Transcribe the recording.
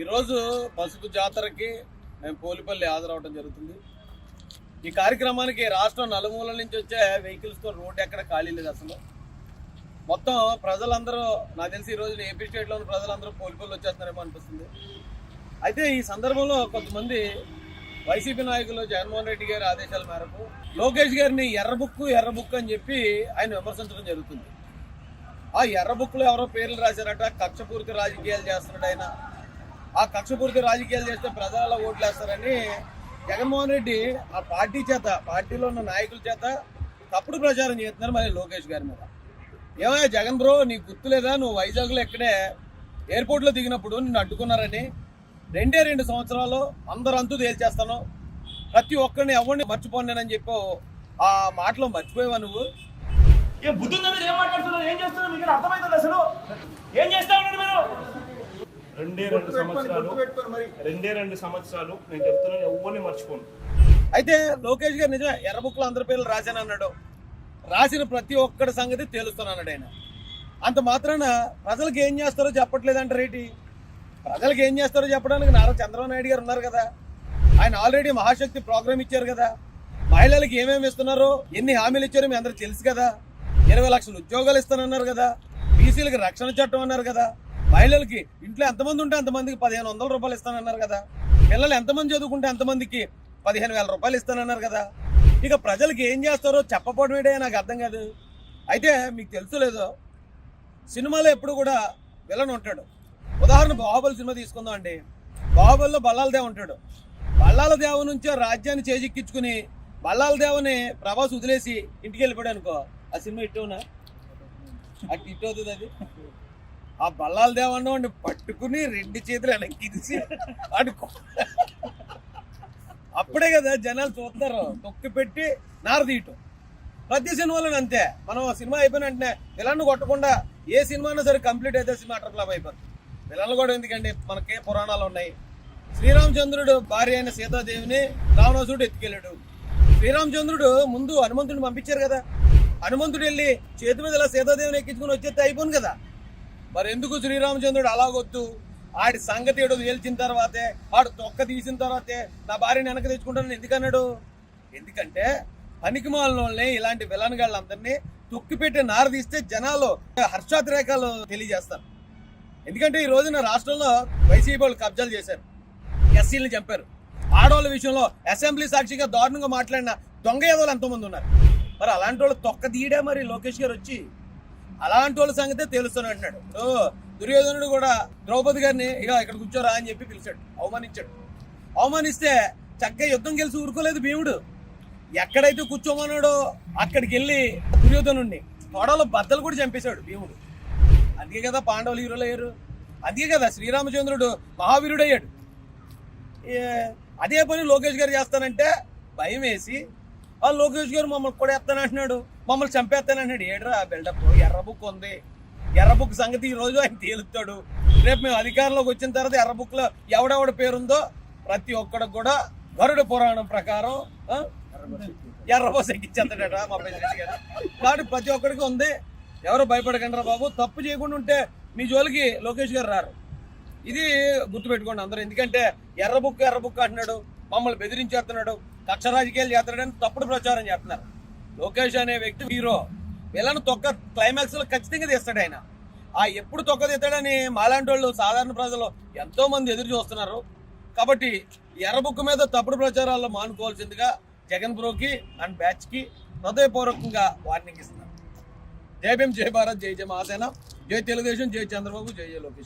ఈరోజు పసుపు జాతరకి మేము పోలిపల్లి హాజరవడం జరుగుతుంది. ఈ కార్యక్రమానికి రాష్ట్రం నలుమూల నుంచి వచ్చే వెహికల్స్తో రోడ్డు ఎక్కడ ఖాళీ లేదు అసలు. మొత్తం ప్రజలందరూ నాకు తెలిసి ఈ రోజు ఏపీ స్టేట్లోని ప్రజలందరూ పోలిపల్లి వచ్చేస్తున్నారేమో అనిపిస్తుంది. అయితే ఈ సందర్భంలో కొంతమంది వైసీపీ నాయకులు జగన్మోహన్ రెడ్డి గారి ఆదేశాల మేరకు లోకేష్ గారిని ఎర్రబుక్కు ఎర్రబుక్కు అని చెప్పి ఆయన విమర్శించడం జరుగుతుంది. ఆ ఎర్రబుక్లో ఎవరో పేర్లు రాశారట కక్షపూరిత రాజకీయాలు చేస్తున్నాడు ఆయన. ఆ కక్షపూర్తి రాజకీయాలు చేస్తే ప్రజల ఓట్లు వేస్తారని జగన్మోహన్ రెడ్డి ఆ పార్టీ చేత పార్టీలో ఉన్న నాయకుల చేత తప్పుడు ప్రచారం చేస్తున్నారు మరి లోకేష్ గారి మీద. ఏమయ్యా జగన్ బ్రో నీకు గుర్తులేదా నువ్వు వైజాగ్లో ఎక్కడే ఎయిర్పోర్ట్లో దిగినప్పుడు నిన్ను అడ్డుకున్నారని రెండే రెండు సంవత్సరాలు అందరూ అంతు తేల్చేస్తాను. ప్రతి ఒక్కరిని ఎవరిని మర్చిపోలేనని చెప్పి ఆ మాటలో మర్చిపోయావా నువ్వు? ఏ బుద్ధి ఏం మాట్లాడుతున్నారు? ఏం చేస్తున్నారు? మీకు అసలు ఏం చేస్తా ఉన్నారు మీరు రెండే రెండు సంవత్సరాలు. రెండే రెండు సంవత్సరాలు నేను చెప్తున్నాను ఎవరిని మర్చిపోను. అయితే లోకేష్ గారు నిజమే ఎర్ర బుక్లో అందరి పేర్లు రాశాను అన్నాడు. రాసిన ప్రతి ఒక్కడి సంగతి తేలుస్తానన్నాడు ఆయన. అంత మాత్రాన ప్రజలకు ఏం చేస్తారో చెప్పట్లేదంట రేటి ప్రజలకు ఏం చేస్తారో చెప్పడానికి నారా చంద్రబాబు నాయుడు గారు ఉన్నారు కదా. ఆయన ఆల్రెడీ మహాశక్తి ప్రోగ్రామ్ ఇచ్చారు కదా. మహిళలకు ఏమేమి ఇస్తున్నారో ఎన్ని హామీలు ఇచ్చారో మీ అందరికి తెలుసు కదా. ఇరవై లక్షల ఉద్యోగాలు ఇస్తానన్నారు కదా. బీసీలకి రక్షణ చట్టం అన్నారు కదా. మహిళలకి ఇంట్లో ఎంతమంది ఉంటే అంతమందికి పదిహేను వందల రూపాయలు ఇస్తానన్నారు కదా. పిల్లలు ఎంతమంది చదువుకుంటే అంతమందికి పదిహేను వేల రూపాయలు ఇస్తానన్నారు కదా. ఇక ప్రజలకి ఏం చేస్తారో చెప్పకపోవడమేడే నాకు అర్థం కాదు. అయితే మీకు తెలుసు లేదో సినిమాలో ఎప్పుడు కూడా విలన్ ఉంటాడు. ఉదాహరణ బాహుబలి సినిమా తీసుకుందాం అండి. బాహుబలిలో బల్లాలదేవ ఉంటాడు. బల్లాల నుంచే రాజ్యాన్ని చేజిక్కించుకుని బల్లాలదేవని ప్రభాస్ వదిలేసి ఇంటికి వెళ్ళిపోయాడు అనుకో. ఆ సినిమా ఇట్టునా అటు ఇట్టు అవుతుంది అది? ఆ బల్లాల దేవన్న వాడిని పట్టుకుని రెండు చేతులు వెనక్కించి అటు అప్పుడే కదా జనాలు చూస్తారు. తొక్కి పెట్టి నారదీయటం ప్రతి సినిమాలో అంతే. మనం సినిమా అయిపోయిన వెంటనే విలన్ను కొట్టకుండా ఏ సినిమానో సరే కంప్లీట్ అయితే సినిమా అటర్ క్లబ్ అయిపోతుంది విలన్లు కూడా ఎందుకండి? మనకే పురాణాలు ఉన్నాయి. శ్రీరామచంద్రుడు భార్య అయిన సీతాదేవిని రావణాసుడు ఎత్తుకెళ్ళాడు. శ్రీరామచంద్రుడు ముందు హనుమంతుడిని పంపించారు కదా. హనుమంతుడు వెళ్ళి చేతి మీద ఇలా సీతాదేవిని ఎక్కించుకుని వచ్చేస్తే అయిపోను కదా. మరి ఎందుకు శ్రీరామచంద్రుడు అలాగొద్దు? ఆడి సంగతి ఏడో తేల్చిన తర్వాతే ఆడు తొక్క తీసిన తర్వాతే నా భార్యని వెనక తెచ్చుకుంటానని ఎందుకన్నాడు? ఎందుకంటే పనికి ఇలాంటి విలన్ గాళ్ళందరినీ తొక్కిపెట్టి నార తీస్తే జనాలు హర్షాతిరేకాలు తెలియజేస్తారు. ఎందుకంటే ఈ రోజున రాష్ట్రంలో వైసీపీ వాళ్ళు కబ్జాలు చేశారు. ఎస్సీలను చంపారు. ఆడవాళ్ళ విషయంలో అసెంబ్లీ సాక్షిగా దారుణంగా మాట్లాడిన దొంగ ఏదో ఎంతోమంది ఉన్నారు. మరి అలాంటి వాళ్ళు తొక్క తీయడే మరి లోకేష్ గారు వచ్చి? అలాంటి వాళ్ళ సంగతే తెలుస్తాను అంటున్నాడు. సో దుర్యోధనుడు కూడా ద్రౌపది గారిని ఇక ఇక్కడ కూర్చోరా అని చెప్పి పిలిచాడు అవమానించాడు. అవమానిస్తే చక్కగా యుద్ధం గెలిచి ఊరుకోలేదు భీముడు. ఎక్కడైతే కూర్చోమన్నాడో అక్కడికి వెళ్ళి దుర్యోధనుడిని తొడలో బద్దలు కూడా చంపేశాడు భీముడు. అందుకే కదా పాండవులు హీరోలు అయ్యారు. అందుకే కదా శ్రీరామచంద్రుడు మహావీరుడు అయ్యాడు అదే పని లోకేష్ గారు చేస్తానంటే భయం వేసి ఆ లోకేష్ గారు మమ్మల్ని కూడా ఎత్తానంటున్నాడు. మమ్మల్ని చంపేస్తానంటున్నాడు. ఏడ్రా బిల్డప్ ఎర్ర బుక్ ఉంది. ఎర్ర బుక్ సంగతి ఈ రోజు ఆయన తేలుతాడు రేపు మేము అధికారంలోకి వచ్చిన తర్వాత ఎర్ర బుక్ ఎవడెవడ పేరుందో ప్రతి ఒక్కడికి కూడా గరుడ పురాణం ప్రకారం ఆ, ఎర్ర ఎక్కించేస్తాడట మా ప్రెసిడెంట్ గారు కాబట్టి ప్రతి ఒక్కడికి ఉంది. ఎవరు భయపడకండ్రా బాబు. తప్పు చేయకుండా ఉంటే మీ జోలికి లోకేష్ గారు రారు. ఇది గుర్తుపెట్టుకోండి అందరూ. ఎందుకంటే ఎర్ర బుక్ ఎర్ర బుక్ అంటున్నాడు. మమ్మల్ని బెదిరించేస్తున్నాడు. కక్ష రాజకీయాలు చేస్తున్నాడని తప్పుడు ప్రచారం చేస్తున్నారు. లోకేష్ అనే వ్యక్తి హీరో. వీళ్ళని తొక్క క్లైమాక్స్లో ఖచ్చితంగా తీస్తాడు ఆయన. ఆ ఎప్పుడు తొక్క తీస్తాడని మాలాంటి వాళ్ళు సాధారణ ప్రజలు ఎంతో మంది ఎదురు చూస్తున్నారు. కాబట్టి ఎర్రబుక్ మీద తప్పుడు ప్రచారాల్లో మానుకోవాల్సిందిగా జగన్ బ్రోకి అండ్ బ్యాచ్కి హృదయపూర్వకంగా వార్నింగ్ ఇస్తున్నారు. జై భీమ్ జై భారత్ జై జయ మహాసేన. జై తెలుగుదేశం జై చంద్రబాబు జై జయ లోకేష్.